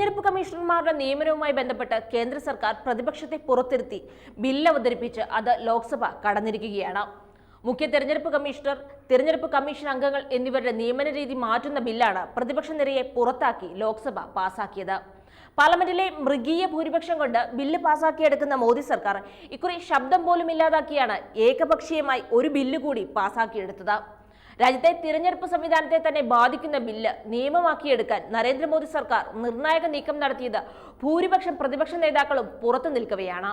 തിരഞ്ഞെടുപ്പ് കമ്മീഷണർമാരുടെ നിയമനവുമായി ബന്ധപ്പെട്ട് കേന്ദ്ര സർക്കാർ പ്രതിപക്ഷത്തെ പുറത്തിരുത്തി ബില്ല് അവതരിപ്പിച്ച് അത് ലോക്സഭ കടന്നിരിക്കുകയാണ്. മുഖ്യ തെരഞ്ഞെടുപ്പ് കമ്മീഷണർ തിരഞ്ഞെടുപ്പ് കമ്മീഷൻ അംഗങ്ങൾ എന്നിവരുടെ നിയമന രീതി മാറ്റുന്ന ബില്ലാണ് പ്രതിപക്ഷ നിരയെ പുറത്താക്കി ലോക്സഭ പാസാക്കിയത്. പാർലമെന്റിലെ മൃഗീയ ഭൂരിപക്ഷം കൊണ്ട് ബില്ല് പാസാക്കിയെടുക്കുന്ന മോദി സർക്കാർ ഇക്കുറി ശബ്ദം പോലും ഇല്ലാതാക്കിയാണ് ഏകപക്ഷീയമായി ഒരു ബില്ല് കൂടി പാസാക്കിയെടുത്തത്. രാജ്യത്തെ തിരഞ്ഞെടുപ്പ് സംവിധാനത്തെ തന്നെ ബാധിക്കുന്ന ബില്ല് നിയമമാക്കിയെടുക്കാൻ നരേന്ദ്രമോദി സർക്കാർ നിർണായക നീക്കം നടത്തിയത് ഭൂരിപക്ഷം പ്രതിപക്ഷ നേതാക്കളും പുറത്തു നിൽക്കവെയാണ്.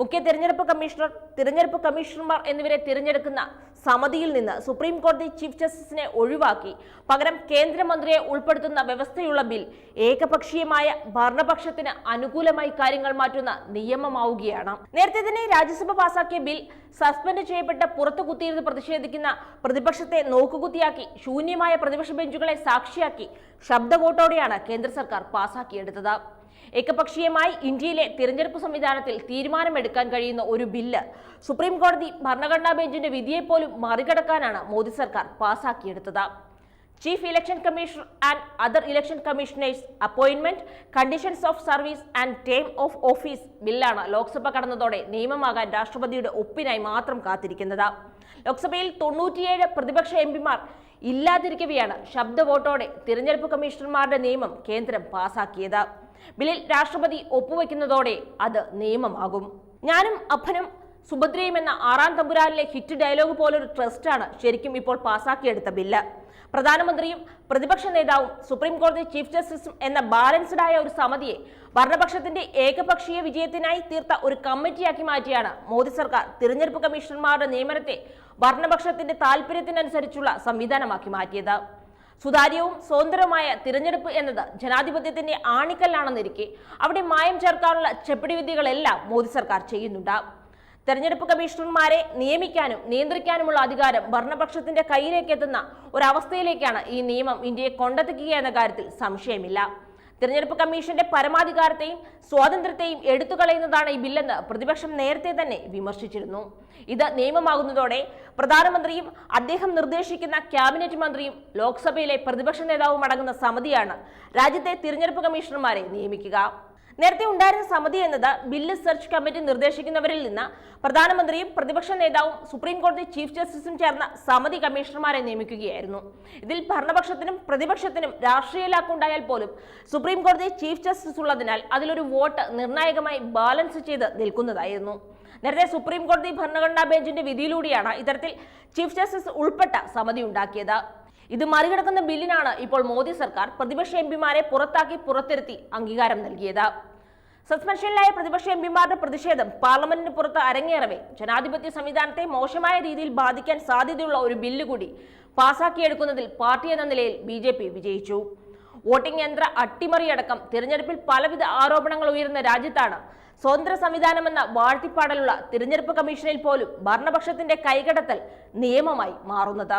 മുഖ്യ തിരഞ്ഞെടുപ്പ് കമ്മീഷണർ തിരഞ്ഞെടുപ്പ് കമ്മീഷണർമാർ എന്നിവരെ തിരഞ്ഞെടുക്കുന്ന സമിതിയിൽ നിന്ന് സുപ്രീം കോടതി ചീഫ് ജസ്റ്റിസിനെ ഒഴിവാക്കി. പകരം കേന്ദ്രമന്ത്രിയെ ഉൾപ്പെടുത്തുന്ന വ്യവസ്ഥയുള്ള ബിൽ ഏകപക്ഷീയമായ ഭരണപക്ഷത്തിന് അനുകൂലമായി കാര്യങ്ങൾ മാറ്റുന്ന നിയമമാവുകയാണ്. നേരത്തെ തന്നെ രാജ്യസഭ പാസാക്കിയ ബിൽ സസ്പെൻഡ് ചെയ്യപ്പെട്ട് പുറത്തു കുത്തിയിരുന്ന് പ്രതിഷേധിക്കുന്ന പ്രതിപക്ഷത്തെ നോക്കുകുത്തിയാക്കി ശൂന്യമായ പ്രതിപക്ഷ ബെഞ്ചുകളെ സാക്ഷിയാക്കി ശബ്ദ വോട്ടോടെയാണ് കേന്ദ്ര സർക്കാർ പാസാക്കിയെടുത്തത്. ഏകപക്ഷീയമായി ഇന്ത്യയിലെ തിരഞ്ഞെടുപ്പ് സംവിധാനത്തിൽ തീരുമാനമെടുക്കാൻ കഴിയുന്ന ഒരു ബില്ല്. സുപ്രീം കോടതി ഭരണഘടനാ ബെഞ്ചിന്റെ വിധിയെപ്പോലും മറികടക്കാനാണ് മോദി സർക്കാർ പാസാക്കിയെടുത്തത്. Chief election commissioner and other election commissioners appointment conditions of service and term of office ബില്ലാണ് ലോക്സഭ കടന്നതോടെ നിയമമാകാൻ രാഷ്ട്രപതിയുടെ ഒപ്പിനായി മാത്രം കാത്തിരിക്കുന്നത്. ലോക്സഭയിൽ തൊണ്ണൂറ്റിയേഴ് പ്രതിപക്ഷ എം പിമാർ ഇല്ലാതിരിക്കവെയാണ് ശബ്ദ വോട്ടോടെ തിരഞ്ഞെടുപ്പ് കമ്മീഷണർമാരുടെ നിയമം കേന്ദ്രം പാസാക്കിയത്. ബില്ലിൽ രാഷ്ട്രപതി ഒപ്പുവെക്കുന്നതോടെ അത് നിയമമാകും. ഞാനും അപ്പനും സുഭദ്രയും എന്ന ആറാം തമ്പുരാനിലെ ഹിറ്റ് ഡയലോഗ് പോലൊരു ട്രസ്റ്റാണ് ശരിക്കും ഇപ്പോൾ പാസാക്കിയെടുത്ത ബില്ല്. പ്രധാനമന്ത്രിയും പ്രതിപക്ഷ നേതാവും സുപ്രീം കോടതി ചീഫ് ജസ്റ്റിസും എന്ന ബാലൻസ്ഡായ ഒരു സമിതിയെ ഭരണപക്ഷത്തിന്റെ ഏകപക്ഷീയ വിജയത്തിനായി തീർത്ത ഒരു കമ്മിറ്റിയാക്കി മാറ്റിയാണ് മോദി സർക്കാർ തിരഞ്ഞെടുപ്പ് കമ്മീഷണർമാരുടെ നിയമനത്തെ ഭരണപക്ഷത്തിന്റെ താല്പര്യത്തിനനുസരിച്ചുള്ള സംവിധാനമാക്കി മാറ്റിയത്. സുതാര്യവും സ്വതന്ത്രവുമായ തിരഞ്ഞെടുപ്പ് എന്നത് ജനാധിപത്യത്തിന്റെ ആണിക്കല്ലാണെന്നിരിക്കെ അവിടെ മായം ചേർക്കാനുള്ള ചെപ്പടി വിദ്യകളെല്ലാം മോദി സർക്കാർ ചെയ്യുന്നുണ്ട്. തെരഞ്ഞെടുപ്പ് കമ്മീഷണർമാരെ നിയമിക്കാനും നിയന്ത്രിക്കാനുമുള്ള അധികാരം ഭരണപക്ഷത്തിന്റെ കയ്യിലേക്ക് എത്തുന്ന ഒരവസ്ഥയിലേക്കാണ് ഈ നിയമം ഇന്ത്യയെ കൊണ്ടെത്തിക്കുക എന്ന കാര്യത്തിൽ സംശയമില്ല. തിരഞ്ഞെടുപ്പ് കമ്മീഷന്റെ പരമാധികാരത്തെയും സ്വാതന്ത്ര്യത്തെയും എടുത്തു കളയുന്നതാണ് ഈ ബില്ലെന്ന് പ്രതിപക്ഷം നേരത്തെ തന്നെ വിമർശിച്ചിരുന്നു. ഇത് നിയമമാകുന്നതോടെ പ്രധാനമന്ത്രിയും അദ്ദേഹം നിർദ്ദേശിക്കുന്ന ക്യാബിനറ്റ് മന്ത്രിയും ലോക്സഭയിലെ പ്രതിപക്ഷ നേതാവും അടങ്ങുന്ന സമിതിയാണ് രാജ്യത്തെ തിരഞ്ഞെടുപ്പ് കമ്മീഷണർമാരെ നിയമിക്കുക. നേരത്തെ ഉണ്ടായിരുന്ന സമിതി എന്നത് ബില്ല് സെർച്ച് കമ്മിറ്റി നിർദ്ദേശിക്കുന്നവരിൽ നിന്ന് പ്രധാനമന്ത്രിയും പ്രതിപക്ഷ നേതാവും സുപ്രീം കോടതി ചീഫ് ജസ്റ്റിസും ചേർന്ന സമിതി കമ്മീഷണർമാരെ നിയമിക്കുകയായിരുന്നു. ഇതിൽ ഭരണപക്ഷത്തിനും പ്രതിപക്ഷത്തിനും രാഷ്ട്രീയ ലാക്കുണ്ടായാൽ പോലും സുപ്രീം കോടതി ചീഫ് ജസ്റ്റിസ് ഉള്ളതിനാൽ അതിലൊരു വോട്ട് നിർണായകമായി ബാലൻസ് ചെയ്ത് നിൽക്കുന്നതായിരുന്നു. നേരത്തെ സുപ്രീം കോടതി ഭരണഘടനാ ബെഞ്ചിന്റെ വിധിയിലൂടെയാണ് ഇത്തരത്തിൽ ചീഫ് ജസ്റ്റിസ് ഉൾപ്പെട്ട സമിതി ഉണ്ടാക്കിയത്. ഇത് മറികടക്കുന്ന ബില്ലിനാണ് ഇപ്പോൾ മോദി സർക്കാർ പ്രതിപക്ഷ എംപിമാരെ പുറത്താക്കി പുറത്തിരുത്തി അംഗീകാരം നൽകിയത്. സസ്പെൻഷനിലായ പ്രതിപക്ഷ എംപിമാരുടെ പ്രതിഷേധം പാർലമെന്റിന് പുറത്ത് അരങ്ങേറവേ. ജനാധിപത്യ സംവിധാനത്തെ മോശമായ രീതിയിൽ ബാധിക്കാൻ സാധ്യതയുള്ള ഒരു ബില്ല് കൂടി പാസാക്കിയെടുക്കുന്നതിൽ പാർട്ടി എന്ന നിലയിൽ ബി വിജയിച്ചു. വോട്ടിംഗ് യന്ത്ര അട്ടിമറിയടക്കം തിരഞ്ഞെടുപ്പിൽ പലവിധ ആരോപണങ്ങൾ ഉയരുന്ന രാജ്യത്താണ് സ്വതന്ത്ര സംവിധാനമെന്ന വാഴ്ത്തിപ്പാടലുള്ള തിരഞ്ഞെടുപ്പ് കമ്മീഷനിൽ പോലും ഭരണപക്ഷത്തിന്റെ കൈകടത്തൽ നിയമമായി മാറുന്നത്.